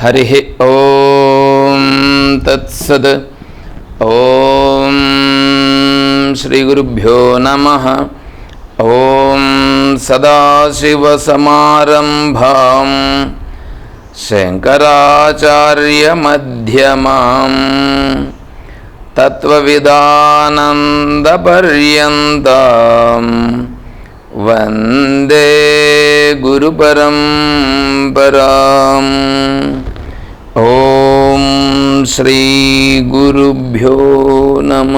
హరి ఓం తత్సద్ ఓం శ్రీగురుభ్యో నమ ఓం సదాశివసమారంభాం శంకరాచార్యమధ్యమాం తత్వవిదానందపర్యంతం వందే गुरुपरं ఓం శ్రీ గురుభ్యో నమ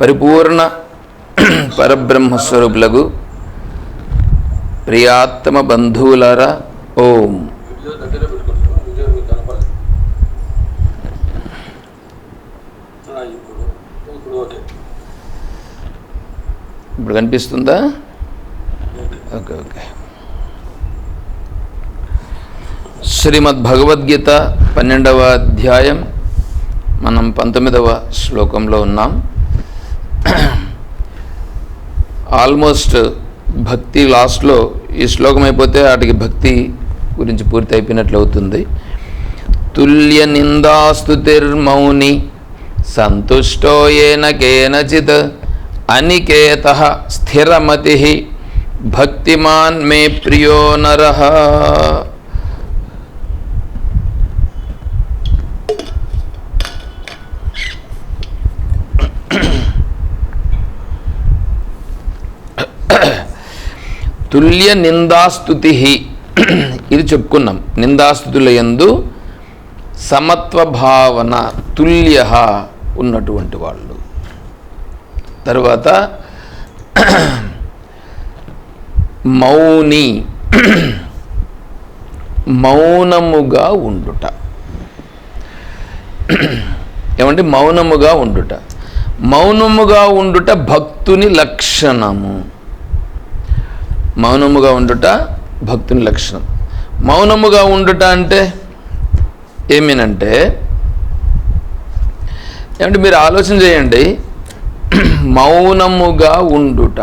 పరిపూర్ణ పరబ్రహ్మస్వరూపులకు ప్రియాత్మ బంధువులారా ఓం ఇప్పుడు ఓకే ఇప్పుడు కనిపిస్తుందా? Okay okay. శ్రీమద్ భగవద్గీత పన్నెండవ అధ్యాయం. మనం పంతొమ్మిదవ శ్లోకంలో ఉన్నాం. ఆల్మోస్ట్ భక్తి లాస్ట్లో ఈ శ్లోకం అయిపోతే వాటికి భక్తి గురించి పూర్తి అయిపోయినట్లు అవుతుంది. తుల్య నిందాస్తుతిర్మౌని సంతుష్టో ఏన కేనచిత్ అనికేత స్థిరమతి భక్తిమాన్ మే ప్రియో నర. తుల్య నిందాస్తుతి ఇది చెప్పుకున్నాం. నిందాస్తుతుల యందు సమత్వ భావన తుల్య ఉన్నటువంటి వాళ్ళు. తరువాత మౌని మౌనముగా ఉండుట. ఏమంటే మౌనముగా ఉండుట. మౌనముగా ఉండుట భక్తుని లక్షణము. మౌనముగా ఉండుట భక్తుని లక్షణం. మౌనముగా ఉండుట అంటే ఏమేనంటే ఏమంటే మీరు ఆలోచన చేయండి. మౌనముగా ఉండుట.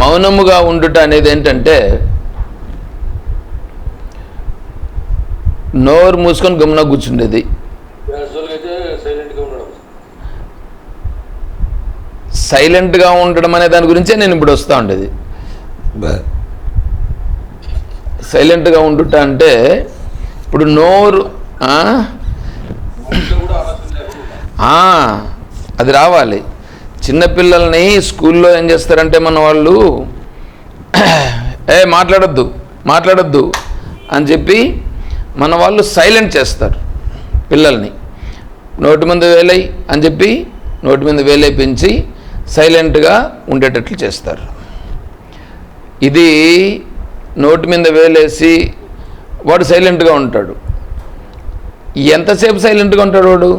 మౌనముగా ఉండుట అనేది ఏంటంటే నోరు మూసుకొని గమ్మున కూర్చుండేది. సైలెంట్గా ఉండడం. అనే దాని గురించే నేను ఇప్పుడు వస్తూ ఉండేది. సైలెంట్గా ఉండుట అంటే ఇప్పుడు నోరు అది రావాలి. చిన్నపిల్లల్ని స్కూల్లో ఏం చేస్తారంటే మన వాళ్ళు ఏ మాట్లాడొద్దు మాట్లాడొద్దు అని చెప్పి మన వాళ్ళు సైలెంట్ చేస్తారు పిల్లల్ని. నోటి మీద వేలై అని చెప్పి నోటి మీద వేలై పెంచి సైలెంట్గా ఉండేటట్లు చేస్తారు. ఇది నోటి మీద వేలేసి వాడు సైలెంట్గా ఉంటాడు. ఎంతసేపు సైలెంట్గా ఉంటాడు వాడు?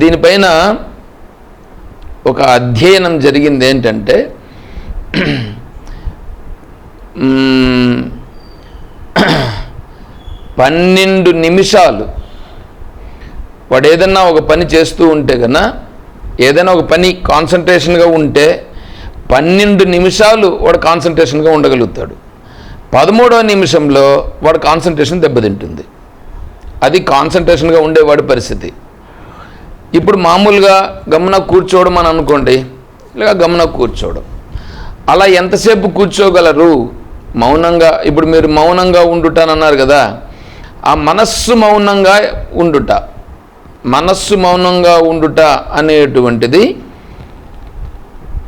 దీనిపైన ఒక అధ్యయనం జరిగింది ఏంటంటే పన్నెండు నిమిషాలు. వాడు ఏదన్నా ఒక పని చేస్తూ ఉంటే కన్నా ఏదైనా ఒక పని కాన్సన్ట్రేషన్గా ఉంటే పన్నెండు నిమిషాలు వాడు కాన్సన్ట్రేషన్గా ఉండగలుగుతాడు. పదమూడవ నిమిషంలో వాడు కాన్సన్ట్రేషన్ దెబ్బతింటుంది. అది కాన్సన్ట్రేషన్గా ఉండేవాడి పరిస్థితి. ఇప్పుడు మామూలుగా గమన కూర్చోవడం అని అనుకోండి ఇలా గమన కూర్చోవడం. అలా ఎంతసేపు కూర్చోగలరు? మౌనంగా ఇప్పుడు మీరు మౌనంగా ఉండుటానన్నారు కదా ఆ మనస్సు మౌనంగా ఉండుట మనస్సు మౌనంగా ఉండుట అనేటువంటిది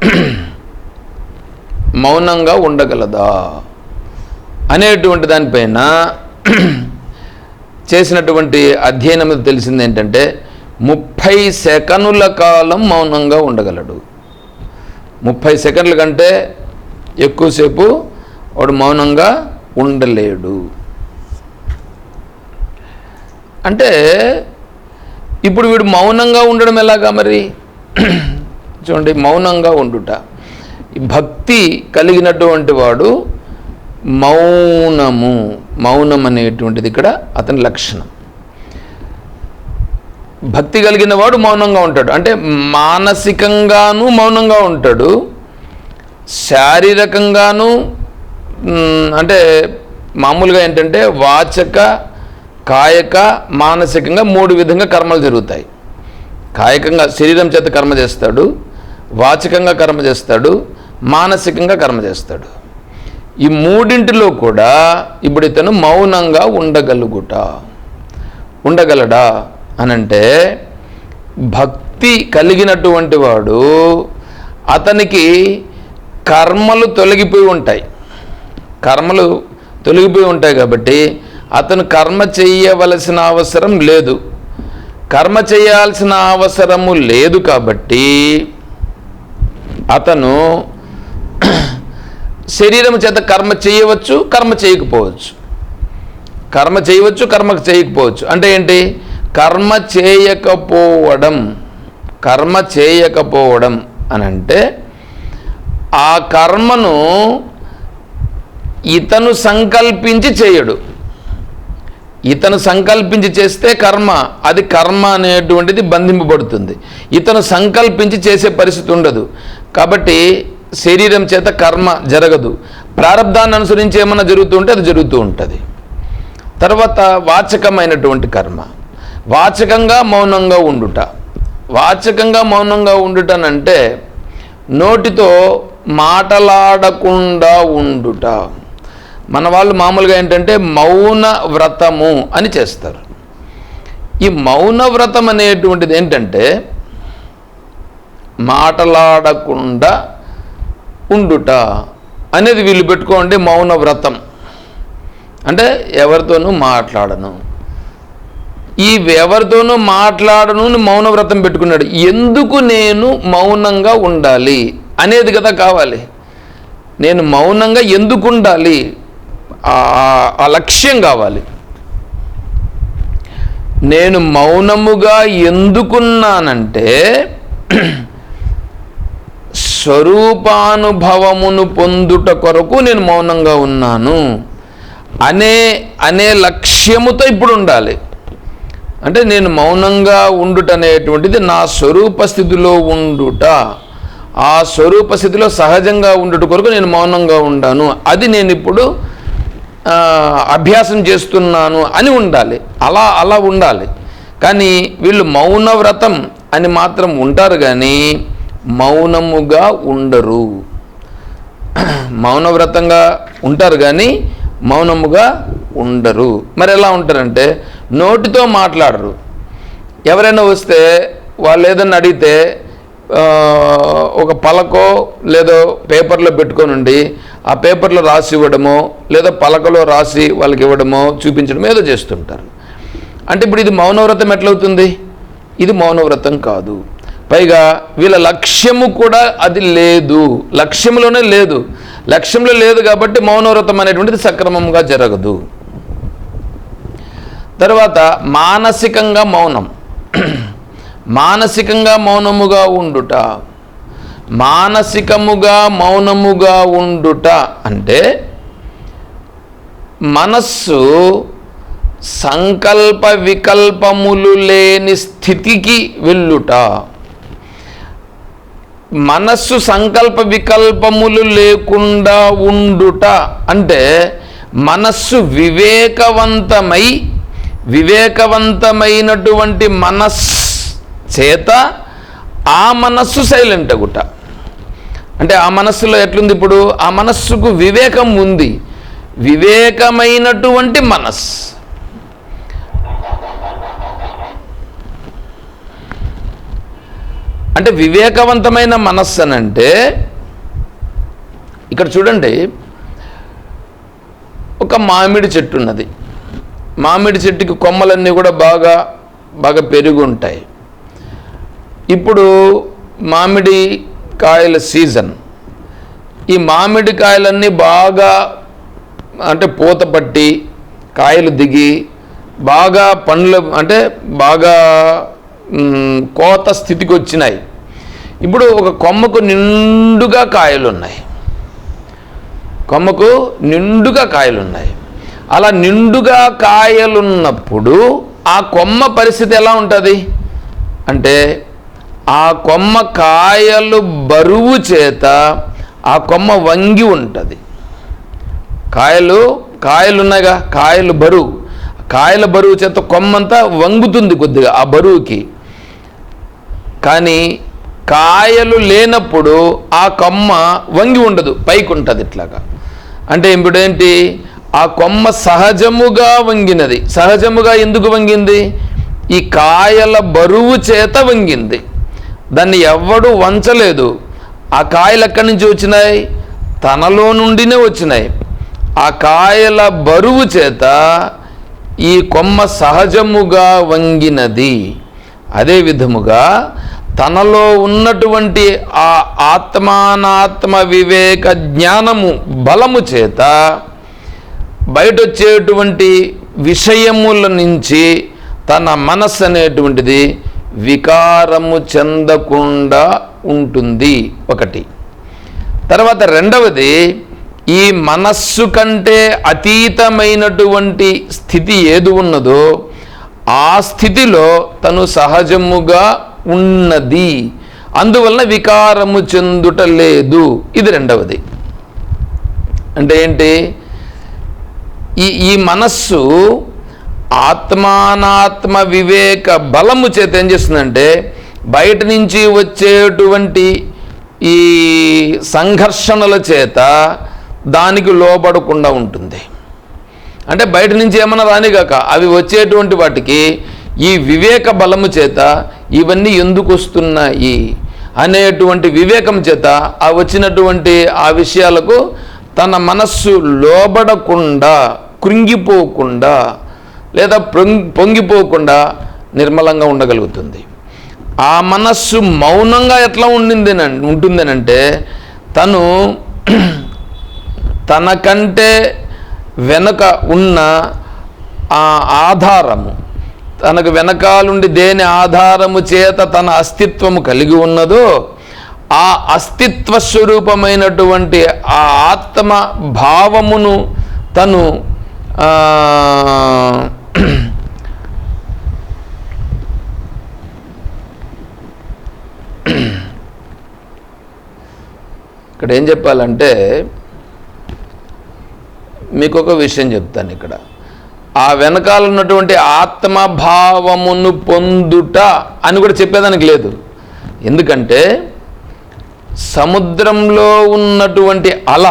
మౌనంగా ఉండగలదా? అనేటువంటి దానిపైన చేసినటువంటి అధ్యయనం తెలిసింది ఏంటంటే ముప్పై సెకనుల కాలం మౌనంగా ఉండగలడు. ముప్పై సెకండ్ల కంటే ఎక్కువసేపు వాడు మౌనంగా ఉండలేడు. అంటే ఇప్పుడు వీడు మౌనంగా ఉండడం ఎలాగా మరి? చూడండి మౌనంగా ఉండుట. ఈ భక్తి కలిగినటువంటి వాడు మౌనము మౌనం అనేటువంటిది ఇక్కడ అతని లక్షణం. భక్తి కలిగిన వాడు మౌనంగా ఉంటాడు. అంటే మానసికంగాను మౌనంగా ఉంటాడు. శారీరకంగాను అంటే మామూలుగా ఏంటంటే వాచక కాయక మానసికంగా మూడు విధంగా కర్మలు జరుగుతాయి. కాయకంగా శరీరం చేత కర్మ చేస్తాడు వాచకంగా కర్మ చేస్తాడు మానసికంగా కర్మ చేస్తాడు. ఈ మూడింటిలో కూడా ఇప్పుడు ఇతను మౌనంగా ఉండగలుగుట. ఉండగలడా? అనంటే భక్తి కలిగినటువంటి వాడు అతనికి కర్మలు తొలగిపోయి ఉంటాయి. కర్మలు తొలగిపోయి ఉంటాయి కాబట్టి అతను కర్మ చేయవలసిన అవసరం లేదు. కర్మ చేయాల్సిన అవసరము లేదు కాబట్టి అతను శరీరం చేత కర్మ చేయవచ్చు కర్మ చేయకపోవచ్చు. కర్మ చేయవచ్చు కర్మ చేయకపోవచ్చు. అంటే ఏంటి? కర్మ చేయకపోవడం కర్మ చేయకపోవడం అని అంటే ఆ కర్మను ఇతను సంకల్పించి చేయడు. ఇతను సంకల్పించి చేస్తే కర్మ అది కర్మ అనేటువంటిది బంధింపబడుతుంది. ఇతను సంకల్పించి చేసే పరిస్థితి ఉండదు. కాబట్టి శరీరం చేత కర్మ జరగదు. ప్రారంధాన్ని అనుసరించి ఏమన్నా జరుగుతూ ఉంటే అది జరుగుతూ ఉంటుంది. తర్వాత వాచకమైనటువంటి కర్మ. వాచకంగా మౌనంగా ఉండుట. వాచకంగా మౌనంగా ఉండుటనంటే నోటితో మాటలాడకుండా ఉండుట. మన వాళ్ళు మామూలుగా ఏంటంటే మౌన వ్రతము అని చేస్తారు. ఈ మౌన వ్రతం అనేటువంటిది ఏంటంటే మాటలాడకుండా ఉండుట అనేది వీళ్ళు పెట్టుకోండి మౌన వ్రతం. అంటే ఎవరితోనూ మాట్లాడను. ఈ ఎవరితోనూ మాట్లాడను మౌన వ్రతం పెట్టుకున్నాడు. ఎందుకు నేను మౌనంగా ఉండాలి? అనేది కదా కావాలి. నేను మౌనంగా ఎందుకు ఉండాలి? ఆ లక్ష్యం కావాలి. నేను మౌనముగా ఎందుకున్నానంటే స్వరూపానుభవమును పొందుట కొరకు నేను మౌనంగా ఉన్నాను. అనే అనే లక్ష్యముతో ఇప్పుడు ఉండాలి. అంటే నేను మౌనంగా ఉండుట అనేటువంటిది నా స్వరూప స్థితిలో ఉండుట. ఆ స్వరూప స్థితిలో సహజంగా ఉండుట కొరకు నేను మౌనంగా ఉండాను అది నేను ఇప్పుడు అభ్యాసం చేస్తున్నాను అని ఉండాలి. అలా అలా ఉండాలి. కానీ వీళ్ళు మౌన వ్రతం అని మాత్రం ఉంటారు కానీ మౌనముగా ఉండరు. మౌనవ్రతంగా ఉంటారు కానీ మౌనముగా ఉండరు. మరి ఎలా ఉంటారంటే నోటితో మాట్లాడరు. ఎవరైనా వస్తే వాళ్ళు ఏదన్నా అడిగితే ఒక పలకో లేదో పేపర్లో పెట్టుకొని ఉండి ఆ పేపర్లో రాసి ఇవ్వడమో లేదా పలకలో రాసి వాళ్ళకి ఇవ్వడమో చూపించడమో ఏదో చేస్తుంటారు. అంటే ఇప్పుడు ఇది మౌనవ్రతం ఎట్లవుతుంది? ఇది మౌనవ్రతం కాదు. పైగా వీళ్ళ లక్ష్యము కూడా అది లేదు. లక్ష్యంలోనే లేదు. లక్ష్యంలో లేదు కాబట్టి మౌనవ్రతం అనేటువంటిది సక్రమంగా జరగదు. తర్వాత మానసికంగా మౌనం. మానసికంగా మౌనముగా ఉండుట. మానసికముగా మౌనముగా ఉండుట అంటే మనస్సు సంకల్ప వికల్పములు లేని స్థితికి వెళ్ళుట. మనస్సు సంకల్ప వికల్పములు లేకుండా ఉండుట అంటే మనస్సు వివేకవంతమై వివేకవంతమైనటువంటి మనస్ చేత ఆ మనస్సు సైలెంట్ అగుట అంటే ఆ మనస్సులో ఎట్లుంది ఇప్పుడు? ఆ మనస్సుకు వివేకం ఉంది. వివేకమైనటువంటి మనస్సు అంటే వివేకవంతమైన మనస్సు అని అంటే ఇక్కడ చూడండి ఒక మామిడి చెట్టు ఉన్నది. మామిడి చెట్టుకి కొమ్మలన్నీ కూడా బాగా బాగా పెరిగి ఉంటాయి. ఇప్పుడు మామిడి కాయల సీజన్. ఈ మామిడి కాయలన్నీ బాగా అంటే పూత పట్టి కాయలు దిగి బాగా పండ్లు అంటే బాగా కోత స్థితికి వచ్చినాయి ఇప్పుడు ఒక కొమ్మకు నిండుగా కాయలు ఉన్నాయి కొమ్మకు నిండుగా కాయలు ఉన్నాయి అలా నిండుగా కాయలున్నప్పుడు ఆ కొమ్మ పరిస్థితి ఎలా ఉంటుంది? అంటే ఆ కొమ్మ కాయలు బరువు చేత ఆ కొమ్మ వంగి ఉంటుంది. కాయలు కాయలు ఉన్నాయిగా కాయలు బరువు. కాయల బరువు చేత కొమ్మంతా వంగుతుంది కొద్దిగా ఆ బరువుకి. కానీ కాయలు లేనప్పుడు ఆ కొమ్మ వంగి ఉండదు పైకి ఉంటుంది ఇట్లాగా. అంటే ఇప్పుడు ఏంటి ఆ కొమ్మ సహజముగా వంగినది. సహజముగా ఎందుకు వంగింది? ఈ కాయల బరువు చేత వంగింది. దాన్ని ఎవ్వడు వంచలేదు. ఆ కాయలు ఎక్కడి నుంచి వచ్చినాయి? తనలో నుండినే వచ్చినాయి. ఆ కాయల బరువు చేత ఈ కొమ్మ సహజముగా వంగినది. అదే విధముగా తనలో ఉన్నటువంటి ఆ ఆత్మానాత్మ వివేక జ్ఞానము బలము చేత బయటొచ్చేటువంటి విషయముల నుంచి తన మనస్సు అనేటువంటిది వికారము చెందకుండా ఉంటుంది ఒకటి. తర్వాత రెండవది ఈ మనస్సు కంటే అతీతమైనటువంటి స్థితి ఏది ఉన్నదో ఆ స్థితిలో తను సహజముగా ఉన్నది. అందువలన వికారము చెందుట లేదు. ఇది రెండవది. అంటే ఏంటి? ఈ ఈ మనస్సు ఆత్మానాత్మ వివేక బలము చేత ఏం చేస్తుందంటే బయట నుంచి వచ్చేటువంటి ఈ సంఘర్షణల చేత దానికి లోబడకుండా ఉంటుంది. అంటే బయట నుంచి ఏమన్నా రానిగాక అవి వచ్చేటువంటి వాటికి ఈ వివేక బలము చేత ఇవన్నీ ఎందుకు వస్తున్నాయి అనేటువంటి వివేకం చేత ఆ వచ్చినటువంటి ఆ విషయాలకు తన మనస్సు లోబడకుండా కృంగిపోకుండా లేదా పొంగిపోకుండా నిర్మలంగా ఉండగలుగుతుంది. ఆ మనస్సు మౌనంగా ఎట్లా ఉండింది ఉంటుందనంటే తను తనకంటే వెనక ఉన్న ఆ ఆధారము తనకు వెనకాలుండి దేని ఆధారము చేత తన అస్తిత్వము కలిగి ఉన్నదో ఆ అస్తిత్వ స్వరూపమైనటువంటి ఆ ఆత్మ భావమును తను ఇక్కడ ఏం చెప్పాలంటే మీకు ఒక విషయం చెప్తాను ఇక్కడ. ఆ వెనకాల ఉన్నటువంటి ఆత్మభావమును పొందుట అని కూడా చెప్పేదానికి లేదు. ఎందుకంటే సముద్రంలో ఉన్నటువంటి అల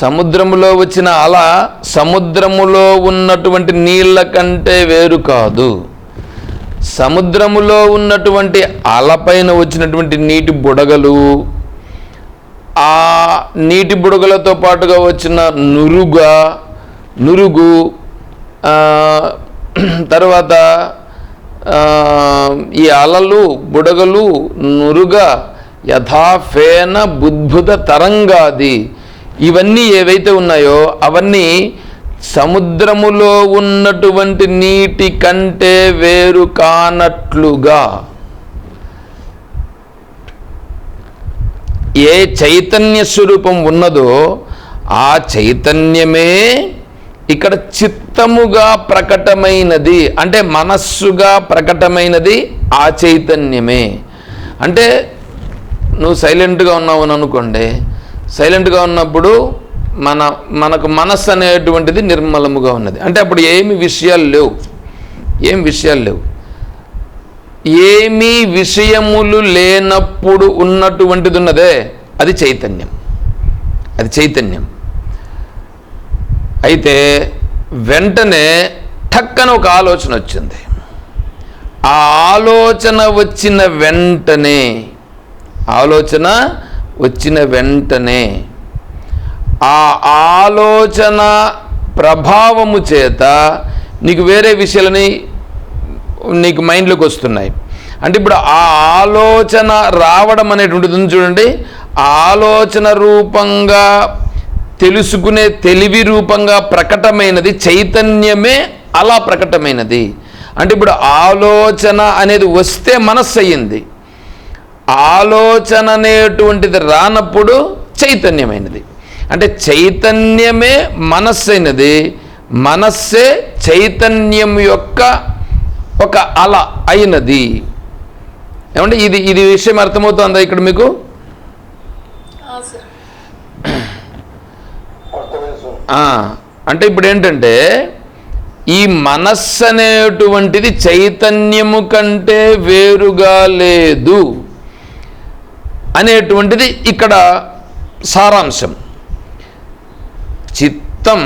సముద్రములో వచ్చిన అల సముద్రములో ఉన్నటువంటి నీళ్ళ కంటే వేరు కాదు. సముద్రములో ఉన్నటువంటి అలపైన వచ్చినటువంటి నీటి బుడగలు ఆ నీటి బుడగలతో పాటుగా వచ్చిన నురుగా నురుగు తర్వాత ఈ అలలు బుడగలు నురుగ యథాఫేన బుద్భుత తరంగాది. ఇవన్నీ ఏవైతే ఉన్నాయో అవన్నీ సముద్రములో ఉన్నటువంటి నీటి కంటే వేరు కానట్లుగా. ఏ చైతన్య స్వరూపం ఉన్నదో ఆ చైతన్యమే ఇక్కడ చిత్తముగా ప్రకటమైనది. అంటే మనస్సుగా ప్రకటమైనది ఆ చైతన్యమే. అంటే నువ్వు సైలెంట్గా ఉన్నావు అని అనుకోండి. సైలెంట్గా ఉన్నప్పుడు మన మనకు మనస్సు అనేటువంటిది నిర్మలముగా ఉన్నది. అంటే అప్పుడు ఏమి విషయాలు లేవు. ఏం విషయాలు లేవు. ఏమీ విషయములు లేనప్పుడు ఉన్నటువంటిది ఉన్నదే అది చైతన్యం. అది చైతన్యం. అయితే వెంటనే ఠక్కన ఒక ఆలోచన వచ్చింది. ఆ ఆలోచన వచ్చిన వెంటనే ఆలోచన వచ్చిన వెంటనే ఆ ఆలోచన ప్రభావము చేత నీకు వేరే విషయాలని నీకు మైండ్లోకి వస్తున్నాయి. అంటే ఇప్పుడు ఆ ఆలోచన రావడం అనేటువంటిది చూడండి. ఆలోచన రూపంగా తెలుసుకునే తెలివి రూపంగా ప్రకటమైనది చైతన్యమే అలా ప్రకటమైనది. అంటే ఇప్పుడు ఆలోచన అనేది వస్తే మనస్సు అయ్యింది ఆలోచన అనేటువంటిది రానప్పుడు చైతన్యమైనది. అంటే చైతన్యమే మనస్సు అయినది మనస్సే చైతన్యం యొక్క ఒక అల అయినది. ఏమంటే ఇది ఇది విషయం అర్థమవుతుందా ఇక్కడ మీకు? అంటే ఇప్పుడు ఏంటంటే ఈ మనస్సు అనేటువంటిది చైతన్యము కంటే వేరుగా లేదు అనేటువంటిది ఇక్కడ సారాంశం. చిత్తం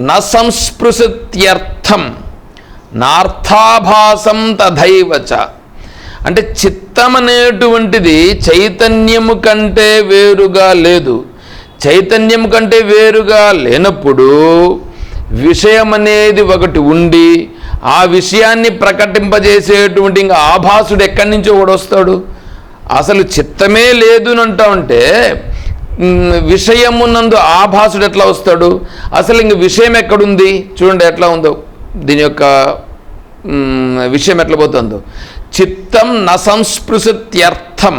న సంస్పృశత్యర్థం నార్థాభాసం తథైవచ అంటే చిత్తం అనేటువంటిది చైతన్యము కంటే వేరుగా లేదు. చైతన్యం కంటే వేరుగా లేనప్పుడు విషయం అనేది ఒకటి ఉండి ఆ విషయాన్ని ప్రకటింపజేసేటువంటి ఇంకా ఆభాసుడు ఎక్కడి నుంచో కూడా వస్తాడు. అసలు చిత్తమే లేదు అని అంటా విషయమునందు ఆభాసుడు ఎట్లా వస్తాడు? అసలు ఇంక విషయం ఎక్కడుంది? చూడండి ఎట్లా ఉందో. దీని యొక్క విషయం ఎట్లా పోతుందో. చిత్తం న సంస్పృశత్యర్థం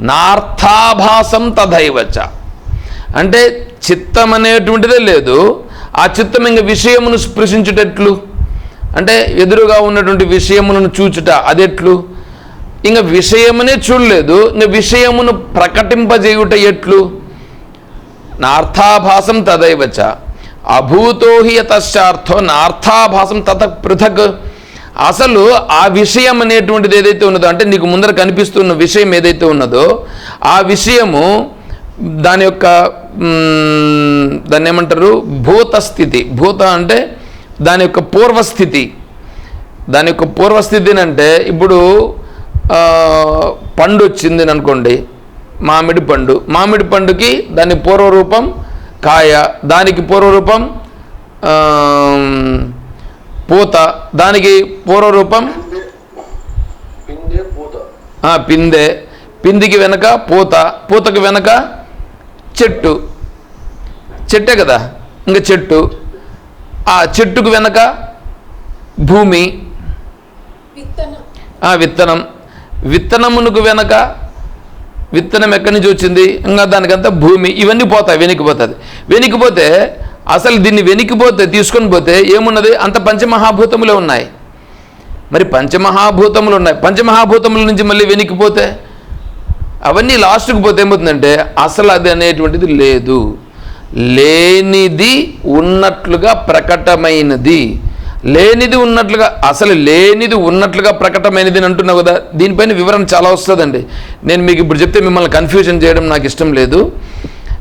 నార్థాభాసం తథైవచ. అంటే చిత్తం అనేటువంటిదే లేదు ఆ చిత్తం ఇంక విషయమును స్పృశించుటెట్లు? అంటే ఎదురుగా ఉన్నటువంటి విషయములను చూచుట అదెట్లు? ఇంక విషయమునే చూడలేదు ఇంక విషయమును ప్రకటింపజేయుట ఎట్లు? నార్థాభాసం తదైవచ అభూతో హి యతశ్చార్థో నార్థాభాసం తత పృథక్. అసలు ఆ విషయం అనేటువంటిది ఏదైతే ఉన్నదో అంటే నీకు ముందర కనిపిస్తున్న విషయం ఏదైతే ఉన్నదో ఆ విషయము దాని యొక్క దాన్ని ఏమంటారు? భూతస్థితి. భూత అంటే దాని యొక్క పూర్వస్థితి. దాని యొక్క పూర్వస్థితిని అంటే ఇప్పుడు పండు వచ్చింది అనుకోండి మామిడి పండు. మామిడి పండుకి దాని పూర్వరూపం కాయ దానికి పూర్వరూపం పూత దానికి పూర్వరూపం? పిందె. పిందికి వెనక పూత పూతకి వెనక చెట్టు. చెట్టే కదా ఇంకా చెట్టు. ఆ చెట్టుకు వెనక భూమి. విత్తనం. విత్తనమునకు వెనక విత్తనం ఎక్కడి నుంచి వచ్చింది? ఇంకా దానికంతా భూమి ఇవన్నీ పోతాయి వెనికిపోతుంది వెనికిపోతే అసలు దీన్ని వెనికిపోతే తీసుకొని పోతే ఏమున్నది? అంత పంచమహాభూతములే ఉన్నాయి. మరి పంచమహాభూతములు ఉన్నాయి. పంచమహాభూతముల నుంచి మళ్ళీ వెనికిపోతే అవన్నీ లాస్ట్కి పోతే ఏమవుతుందంటే అసలు అది అనేటువంటిది లేదు. లేనిది ఉన్నట్లుగా ప్రకటమైనది. లేనిది ఉన్నట్లుగా అసలు లేనిది ఉన్నట్లుగా ప్రకటమైనది అని అంటున్నావు కదా దీనిపైన వివరణ చాలా వస్తుందండి. నేను మీకు ఇప్పుడు చెప్తే మిమ్మల్ని కన్ఫ్యూజన్ చేయడం నాకు ఇష్టం లేదు.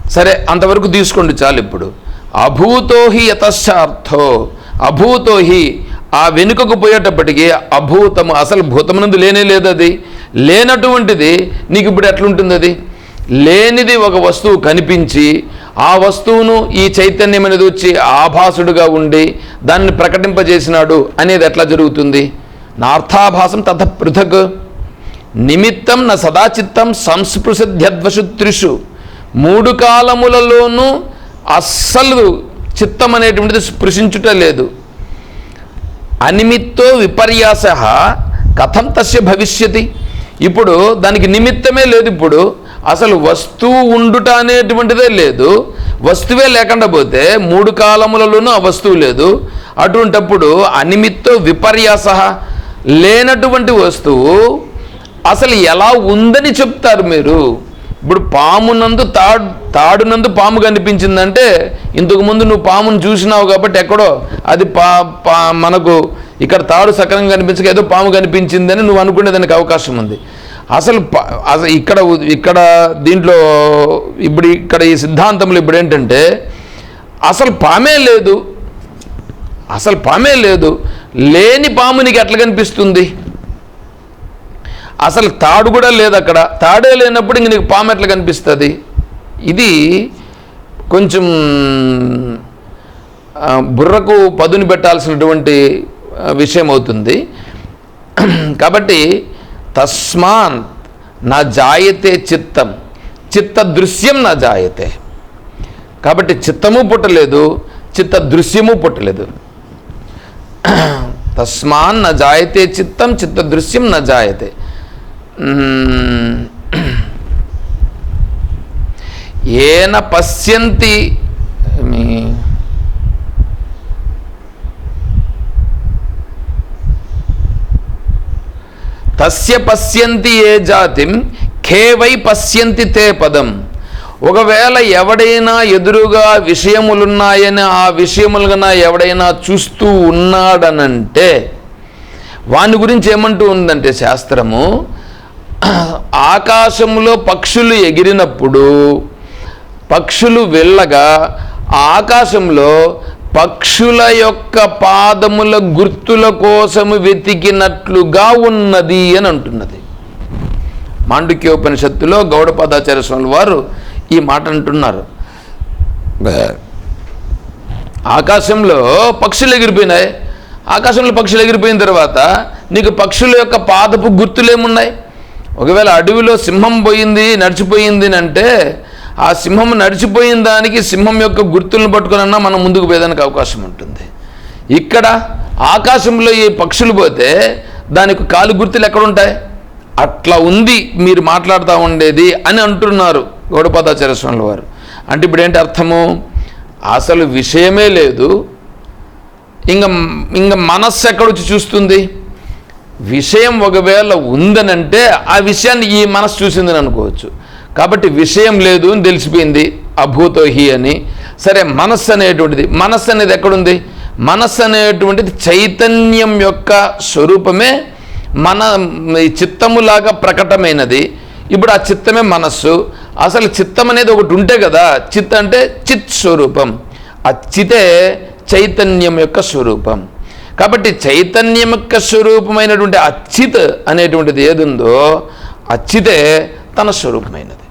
సరే అంతవరకు తీసుకోండి చాలు ఇప్పుడు. అభూతోహి యతశ్చార్థో అభూతోహి ఆ వెనుకకు పోయేటప్పటికీ అభూతము అసలు భూతమునందు లేనే లేదు అది. లేనటువంటిది నీకు ఇప్పుడు ఎట్లుంటుంది అది? లేనిది ఒక వస్తువు కనిపించి ఆ వస్తువును ఈ చైతన్యమని దూచి వచ్చి ఆభాసుడుగా ఉండి దాన్ని ప్రకటింపజేసినాడు అనేది ఎట్లా జరుగుతుంది? నార్థాభాసం తథ పృథక్. నిమిత్తం నా సదాచిత్తం సంస్పృశధ్యద్వశుత్రిషు మూడు కాలములలోనూ అస్సలు చిత్తం అనేటువంటిది స్పృశించుట లేదు. అనిమిత్తో విపర్యాస కథం తస్య భవిష్యతి. ఇప్పుడు దానికి నిమిత్తమే లేదు ఇప్పుడు. అసలు వస్తువు ఉండుట అనేటువంటిదే లేదు. వస్తువే లేకుండా పోతే మూడు కాలములలోనూ ఆ వస్తువు లేదు. అటువంటప్పుడు అనిమిత్తో విపర్యాస లేనటువంటి వస్తువు అసలు ఎలా ఉందని చెప్తారు మీరు? ఇప్పుడు పామునందు తాడు తాడునందు పాము కనిపించిందంటే ఇంతకుముందు నువ్వు పామును చూసినావు కాబట్టి ఎక్కడో అది పా పా మనకు ఇక్కడ తాడు సక్రంగా కనిపించక ఏదో పాము కనిపించిందని నువ్వు అనుకునే దానికి అవకాశం ఉంది. అసలు ప- అసలు ఇక్కడ ఇక్కడ దీంట్లో ఇప్పుడు ఇక్కడ ఈ సిద్ధాంతంలో ఇప్పుడు ఏంటంటే అసలు పామే లేదు. అసలు పామే లేదు. లేని పాము నీకు ఎట్లా కనిపిస్తుంది? అసలు తాడు కూడా లేదు అక్కడ. తాడే లేనప్పుడు ఇంక నీకు పాము ఎట్లా కనిపిస్తుంది? ఇది కొంచెం బుర్రకు పదుని పెట్టాల్సినటువంటి విషయం అవుతుంది. కాబట్టి తస్మాన్ నా జాయతే చిత్తం. చిత్త దృశ్యం నా జాయతే. కాబట్టి చిత్తము పుట్టలేదు చిత్త దృశ్యము పుట్టలేదు. తస్మాన్ నా జాయతే చిత్తం చిత్త దృశ్యం నా జాయతే. ఏన పశ్యంతి తస్య పశ్యంతి ఏ జాతిం కేవై పశ్యంతి తే పదం. ఒకవేళ ఎవడైనా ఎదురుగా విషయములున్నాయని ఆ విషయములుగా ఎవడైనా చూస్తూ ఉన్నాడనంటే వాని గురించి ఏమంటూ ఉందంటే శాస్త్రము ఆకాశంలో పక్షులు ఎగిరినప్పుడు పక్షులు వెళ్ళగా ఆ ఆకాశంలో పక్షుల యొక్క పాదముల గుర్తుల కోసము వెతికినట్లుగా ఉన్నది అని అంటున్నది. మాండుక్యోపనిషత్తులో గౌడపాదాచార్య స్వామి వారు ఈ మాట అంటున్నారు. ఆకాశంలో పక్షులు ఎగిరిపోయినాయి. ఆకాశంలో పక్షులు ఎగిరిపోయిన తర్వాత నీకు పక్షుల యొక్క పాదపు గుర్తులేమున్నాయి? ఒకవేళ అడవిలో సింహం పోయింది నడిచిపోయింది అంటే ఆ సింహం నడిచిపోయిన దానికి సింహం యొక్క గుర్తులను పట్టుకునన్నా మనం ముందుకు పోయేదానికి అవకాశం ఉంటుంది. ఇక్కడ ఆకాశంలో ఈ పక్షులు పోతే దానికి కాలు గుర్తులు ఎక్కడ ఉంటాయి అట్లా ఉంది మీరు మాట్లాడుతూ ఉండేది అని అంటున్నారు గౌడపాదాచార్య స్వామి వారు. అంటే ఇప్పుడు ఏంటి అర్థము? అసలు విషయమే లేదు. ఇంకా ఇంకా మనస్సు ఎక్కడొచ్చి చూస్తుంది? విషయం ఒకవేళ ఉందనంటే ఆ విషయాన్ని ఈ మనస్సు చూసిందని అనుకోవచ్చు. కాబట్టి విషయం లేదు అని తెలిసిపోయింది అభూతోహి అని. సరే మనస్సు అనేటువంటిది మనస్సు అనేది ఎక్కడుంది? మనస్సు అనేటువంటిది చైతన్యం యొక్క స్వరూపమే మన ఈ చిత్తములాగా ప్రకటమైనది. ఇప్పుడు ఆ చిత్తమే మనస్సు. అసలు చిత్తం అనేది ఒకటి ఉంటే కదా చిత్ అంటే చిత్ స్వరూపం. ఆ చితే చైతన్యం యొక్క స్వరూపం. కాబట్టి చైతన్యం యొక్క స్వరూపమైనటువంటి అచ్చిత్ అనేటువంటిది ఏదుందో అచ్చితే తన స్వరూపమైనది.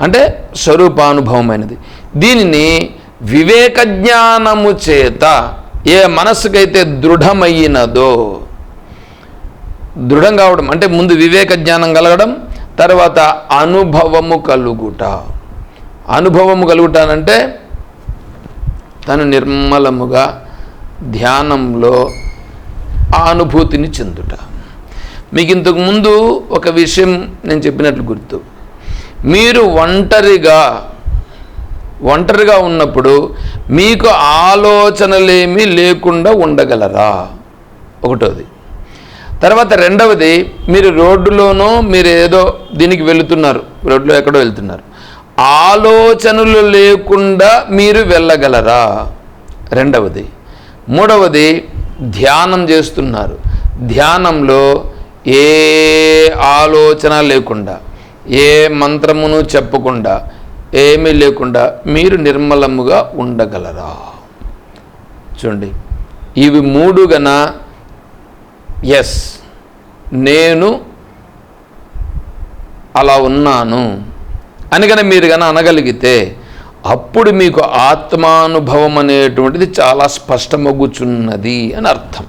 అంటే స్వరూపానుభవమైనది. దీనిని వివేక జ్ఞానము చేత ఏ మనస్సుకైతే దృఢమైనదో దృఢం కావడం అంటే ముందు వివేక జ్ఞానం కలగడం తర్వాత అనుభవము కలుగుట. అనుభవము కలుగుటానంటే తను నిర్మలముగా ధ్యానంలో ఆ అనుభూతిని చెందుట. మీకు ఇంతకు ముందు ఒక విషయం నేను చెప్పినట్లు గుర్తు. మీరు ఒంటరిగా ఒంటరిగా ఉన్నప్పుడు మీకు ఆలోచనలేమీ లేకుండా ఉండగలరా? ఒకటోది. తర్వాత రెండవది మీరు రోడ్డులోనో మీరు ఏదో దీనికి వెళుతున్నారు రోడ్లో ఎక్కడో వెళ్తున్నారు. ఆలోచనలు లేకుండా మీరు వెళ్ళగలరా? రెండవది. మూడవది ధ్యానం చేస్తున్నారు. ధ్యానంలో ఏ ఆలోచన లేకుండా. ఏ మంత్రమును చెప్పకుండా ఏమీ లేకుండా మీరు నిర్మలముగా ఉండగలరా? చూడండి. ఇవి మూడు గన ఎస్. నేను అలా ఉన్నాను. అని కనుక మీరు కనుక అనగలిగితే అప్పుడు మీకు ఆత్మానుభవం అనేటువంటిది చాలా స్పష్టమగుచున్నది అని అర్థం.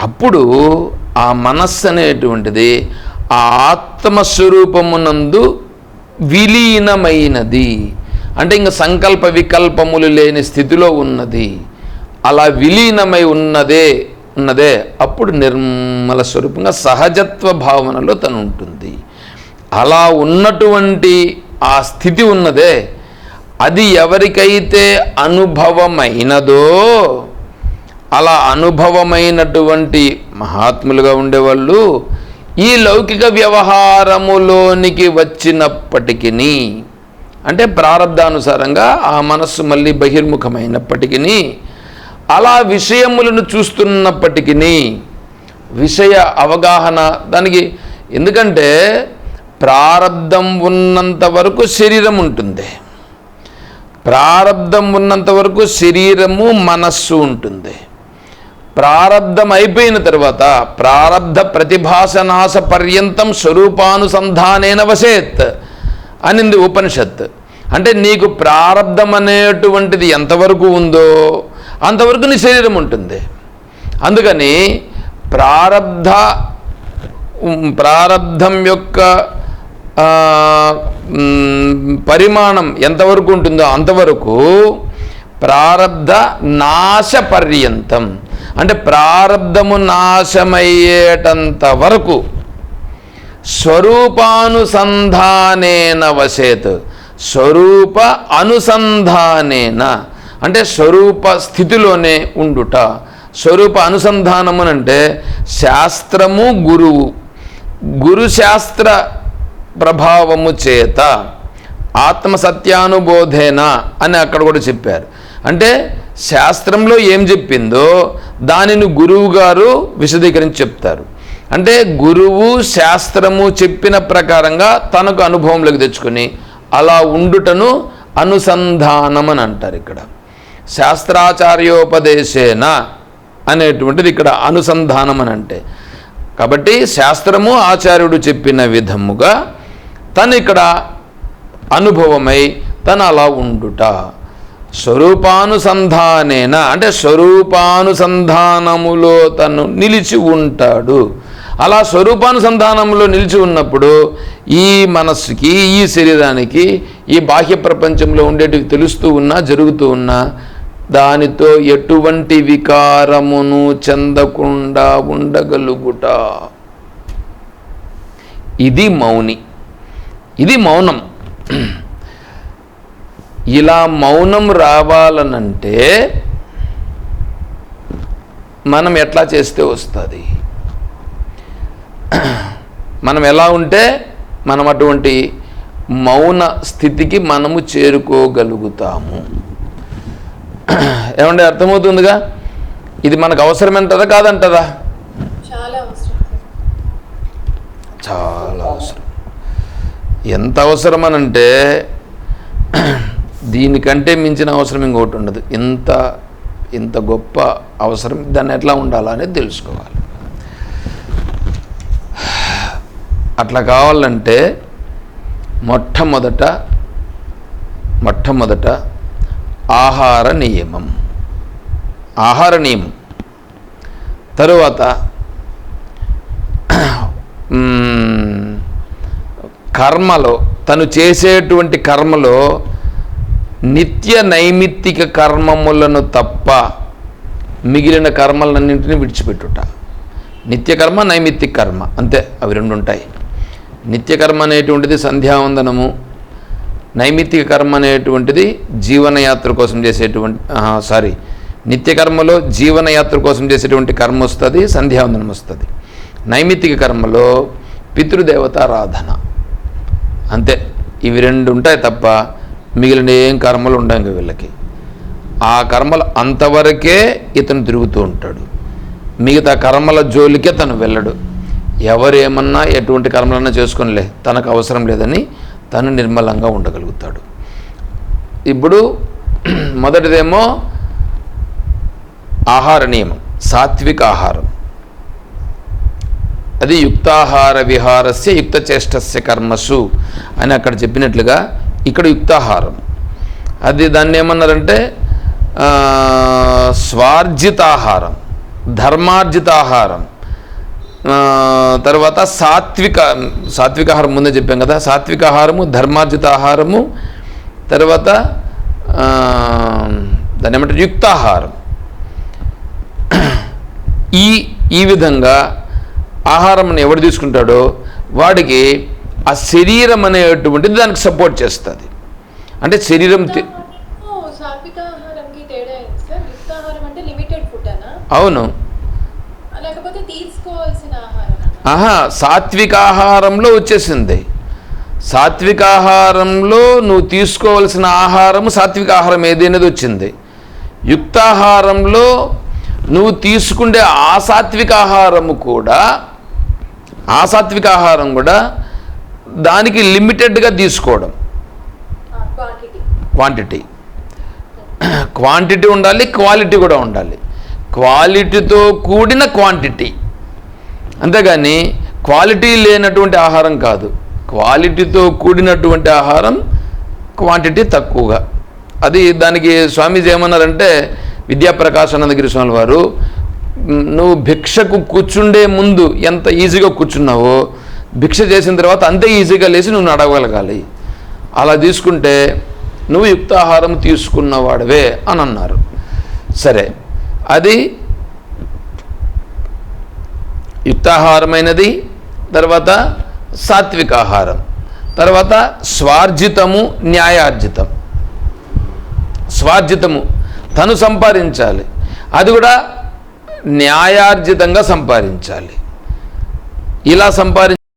అప్పుడు ఆ మనస్సు అనేటువంటిది ఆ ఆత్మస్వరూపమునందు విలీనమైనది. అంటే ఇంక సంకల్ప వికల్పములు లేని స్థితిలో ఉన్నది. అలా విలీనమై ఉన్నదే ఉన్నదే అప్పుడు నిర్మల స్వరూపంగా సహజత్వ భావనలో తను ఉంటుంది అలా ఉన్నటువంటి ఆ స్థితి ఉన్నదే అది ఎవరికైతే అనుభవమైనదో అలా అనుభవమైనటువంటి మహాత్ములుగా ఉండేవాళ్ళు ఈ లౌకిక వ్యవహారములోనికి వచ్చినప్పటికీ అంటే ప్రారంధానుసారంగా ఆ మనస్సు మళ్ళీ బహిర్ముఖమైనప్పటికీ అలా విషయములను చూస్తున్నప్పటికీ విషయ అవగాహన దానికి ఎందుకంటే ప్రారంధం ఉన్నంత వరకు శరీరం ఉంటుంది. ప్రారంధం ఉన్నంత వరకు శరీరము మనస్సు ఉంటుంది. ప్రారంధం అయిపోయిన తర్వాత ప్రారంధ ప్రతిభాసనాశ పర్యంతం స్వరూపానుసంధానేన వసేత్ అనింది ఉపనిషత్. అంటే నీకు ప్రారంధం అనేటువంటిది ఎంతవరకు ఉందో అంతవరకు నీ శరీరం ఉంటుంది. అందుకని ప్రారబ్ధ ప్రారబ్ధం యొక్క పరిమాణం ఎంతవరకు ఉంటుందో అంతవరకు ప్రారబ్ధ నాశ పర్యంతం అంటే ప్రారబ్ధము నాశమయ్యేటంత వరకు స్వరూపానుసంధానేన వశేత్. స్వరూప అనుసంధానేన. అంటే స్వరూప స్థితిలోనే ఉండుట. స్వరూప అనుసంధానము అంటే శాస్త్రము గురువు. గురు శాస్త్ర ప్రభావము చేత ఆత్మసత్యానుబోధేన అని అక్కడ కూడా చెప్పారు. అంటే శాస్త్రంలో ఏం చెప్పిందో దానిని గురువు గారు విశదీకరించి చెప్తారు. అంటే గురువు శాస్త్రము చెప్పిన ప్రకారంగా తనకు అనుభవంలోకి తెచ్చుకొని అలా ఉండుటను అనుసంధానం అని అంటారు ఇక్కడ. శాస్త్రాచార్యోపదేశేన అనేటువంటిది ఇక్కడ అనుసంధానం అని అంటే. కాబట్టి శాస్త్రము ఆచార్యుడు చెప్పిన విధముగా తను ఇక్కడ అనుభవమై తను అలా ఉండుట. స్వరూపానుసంధానేన అంటే స్వరూపానుసంధానములో తను నిలిచి ఉంటాడు. అలా స్వరూపానుసంధానంలో నిలిచి ఉన్నప్పుడు ఈ మనస్సుకి ఈ శరీరానికి ఈ బాహ్య ప్రపంచంలో ఉండేటివి తెలుస్తూ ఉన్నా జరుగుతూ ఉన్నా దానితో ఎటువంటి వికారమును చెందకుండా ఉండగలుగుట. ఇది మౌని. ఇది మౌనం. ఇలా మౌనం రావాలనంటే మనం ఎట్లా చేస్తే వస్తుంది? మనం ఎలా ఉంటే మనం అటువంటి మౌన స్థితికి మనము చేరుకోగలుగుతాము? ఏమంటే అర్థమవుతుందిగా? ఇది మనకు అవసరమంటదా కాదంటదా? చాలా అవసరం. చాలా అవసరం. ఎంత అవసరం అనంటే దీనికంటే మించిన అవసరం ఇంకోటి ఉండదు. ఇంత ఇంత గొప్ప అవసరం దాన్ని ఎట్లా ఉండాలనేది తెలుసుకోవాలి. అట్లా కావాలంటే మొట్టమొదట మొట్టమొదట ఆహార నియమం. ఆహార నియమం. తరువాత కర్మలో తను చేసేటువంటి కర్మలో నిత్య నైమిత్తిక కర్మములను తప్ప మిగిలిన కర్మలన్నింటినీ విడిచిపెట్టుట. నిత్యకర్మ నైమిత్తిక కర్మ అంతే అవి రెండు ఉంటాయి. నిత్యకర్మ అనేటువంటిది సంధ్యావందనము. నైమిత్తిక కర్మ అనేటువంటిది జీవనయాత్ర కోసం చేసేటువంటి సారీ నిత్యకర్మలో జీవనయాత్ర కోసం చేసేటువంటి కర్మ వస్తుంది సంధ్యావందనం వస్తుంది. నైమిత్తిక కర్మలో పితృదేవతారాధన అంతే ఇవి రెండు ఉంటాయి తప్ప మిగిలిన ఏం కర్మలు ఉండవు వీళ్ళకి. ఆ కర్మలు అంతవరకే ఇతను తిరుగుతూ ఉంటాడు. మిగతా కర్మల జోలికే తను వెళ్ళడు. ఎవరేమన్నా ఎటువంటి కర్మలన్నా చేసుకునిలే తనకు అవసరం లేదని తను నిర్మలంగా ఉండగలుగుతాడు. ఇప్పుడు మొదటిదేమో ఆహార నియమం సాత్విక ఆహారం. అది యుక్తాహార విహారస్య యుక్తచేష్టస్య కర్మసు అని అక్కడ చెప్పినట్లుగా ఇక్కడ యుక్తాహారం. అది దాన్ని ఏమన్నారంటే స్వార్జితాహారం ధర్మార్జితాహారం. తర్వాత సాత్విక సాత్విక ఆహారం ముందే చెప్పాం కదా సాత్విక ఆహారము ధర్మార్జిత ఆహారము తర్వాత దాన్ని ఏమంటారు యుక్తాహారం. ఈ ఈ విధంగా ఆహారం ఎవడు తీసుకుంటాడో వాడికి ఆ శరీరం అనేటువంటిది దానికి సపోర్ట్ చేస్తుంది. అంటే శరీరం అవును. ఆహా సాత్వికాహారంలో వచ్చేసింది. సాత్వికాహారంలో నువ్వు తీసుకోవలసిన ఆహారము సాత్విక ఆహారం ఏది అనేది వచ్చింది. యుక్తాహారంలో నువ్వు తీసుకుండే ఆ సాత్విక ఆహారము కూడా ఆ సాత్విక ఆహారం కూడా దానికి లిమిటెడ్గా తీసుకోవడం. క్వాంటిటీ క్వాంటిటీ ఉండాలి క్వాలిటీ కూడా ఉండాలి. క్వాలిటీతో కూడిన క్వాంటిటీ అంతేగాని క్వాలిటీ లేనటువంటి ఆహారం కాదు. క్వాలిటీతో కూడినటువంటి ఆహారం క్వాంటిటీ తక్కువగా. అది దానికి స్వామీజీ ఏమన్నారంటే విద్యాప్రకాశానందగిరి స్వామి వారు "మ్, నువ్వు భిక్షకు కూర్చుండే ముందు ఎంత ఈజీగా కూర్చున్నావో భిక్ష చేసిన తర్వాత అంతే ఈజీగా లేచి నువ్వు నడవగలగాలి. అలా తీసుకుంటే నువ్వు యుక్తాహారం తీసుకున్నవాడవే అని అన్నారు. సరే అది యుక్తాహారమైనది తర్వాత సాత్విక ఆహారం తర్వాత స్వార్జితము న్యాయార్జితం. స్వార్జితము తను సంపాదించాలి. అది కూడా న్యాయార్జితంగా సంపాదించాలి. ఇలా సంపాదించ